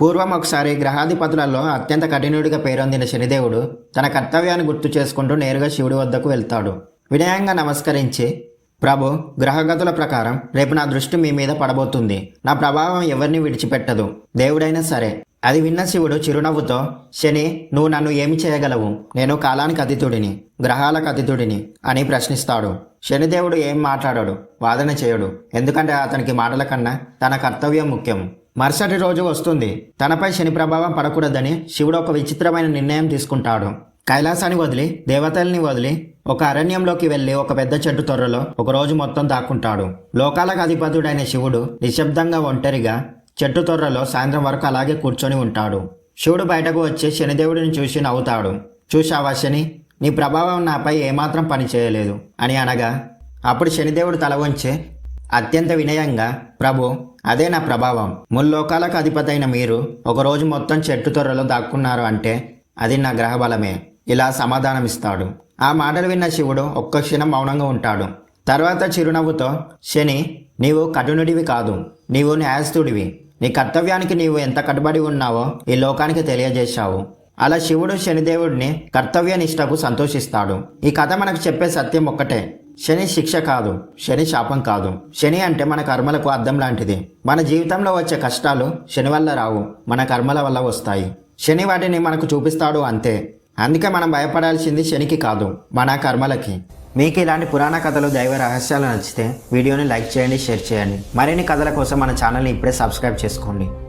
పూర్వం ఒకసారి గ్రహాధిపతులలో అత్యంత కఠినుడిగా పేరొందిన శనిదేవుడు తన కర్తవ్యాన్ని గుర్తు చేసుకుంటూ నేరుగా శివుడి వద్దకు వెళ్తాడు. వినయంగా నమస్కరించి ప్రభు గ్రహగతుల ప్రకారం రేపు నా దృష్టి మీ మీద పడబోతుంది. నా ప్రభావం ఎవరిని విడిచిపెట్టదు? దేవుడైనా సరే అది విన్న శివుడు చిరునవ్వుతో శని నువ్వు నన్ను ఏమి చేయగలవు? నేను కాలానికి అతిథుడిని గ్రహాలకు అతిథుడిని అని ప్రశ్నిస్తాడు. శనిదేవుడు ఏం మాట్లాడాడు? వాదన చేయడు. ఎందుకంటే అతనికి మాటల కన్నా తన కర్తవ్యం ముఖ్యం. మరుసటి రోజు వస్తుంది. తనపై శని ప్రభావం పడకూడదని శివుడు ఒక విచిత్రమైన నిర్ణయం తీసుకుంటాడు. కైలాసాన్ని వదిలి దేవతల్ని వదిలి ఒక అరణ్యంలోకి వెళ్ళి ఒక పెద్ద చెట్టు తొర్రలో ఒక రోజు మొత్తం దాక్కుంటాడు. లోకాలకు అధిపతుడైన శివుడు నిశ్శబ్దంగా ఒంటరిగా చెట్టు తొర్రలో సాయంత్రం వరకు అలాగే కూర్చొని ఉంటాడు. శివుడు బయటకు వచ్చి శనిదేవుడిని చూసి నవ్వుతాడు. చూశావా శని? నీ ప్రభావం నాపై ఏమాత్రం పని చేయలేదు అని అనగా అప్పుడు శనిదేవుడు తల వంచి అత్యంత వినయంగా ప్రభు అదే నా ప్రభావం. ముల్లోకాలకు అధిపతైన మీరు ఒకరోజు మొత్తం చెట్టు తొర్రలో దాక్కున్నారు అంటే అది నా గ్రహబలమే. ఇలా సమాధానమిస్తాడు. ఆ మాటలు విన్న శివుడు ఒక్క క్షణం మౌనంగా ఉంటాడు. తర్వాత చిరునవ్వుతో శని నీవు కఠినుడివి కాదు. నీవు న్యాయస్థుడివి. నీ కర్తవ్యానికి నీవు ఎంత కట్టుబడి ఉన్నావో ఈ లోకానికి తెలియజేశావు అలా శివుడు శనిదేవుడిని కర్తవ్య నిష్టకు సంతోషిస్తాడు. ఈ కథ మనకు చెప్పే సత్యం ఒక్కటే. శని శిక్ష కాదు శని శాపం కాదు. శని అంటే మన కర్మలకు అర్థం లాంటిది. మన జీవితంలో వచ్చే కష్టాలు శని వల్ల రావు మన కర్మల వల్ల వస్తాయి. శని వాటిని మనకు చూపిస్తాడు అంతే. అందుకే మనం భయపడాల్సింది శనికి కాదు మన కర్మలకి. మీకు ఇలాంటి పురాణ కథలు దైవ రహస్యాలు నచ్చితే వీడియోని లైక్ చేయండి షేర్ చేయండి. మరిన్ని కథల కోసం మన ఛానల్ని ఇప్పుడే సబ్స్క్రైబ్ చేసుకోండి.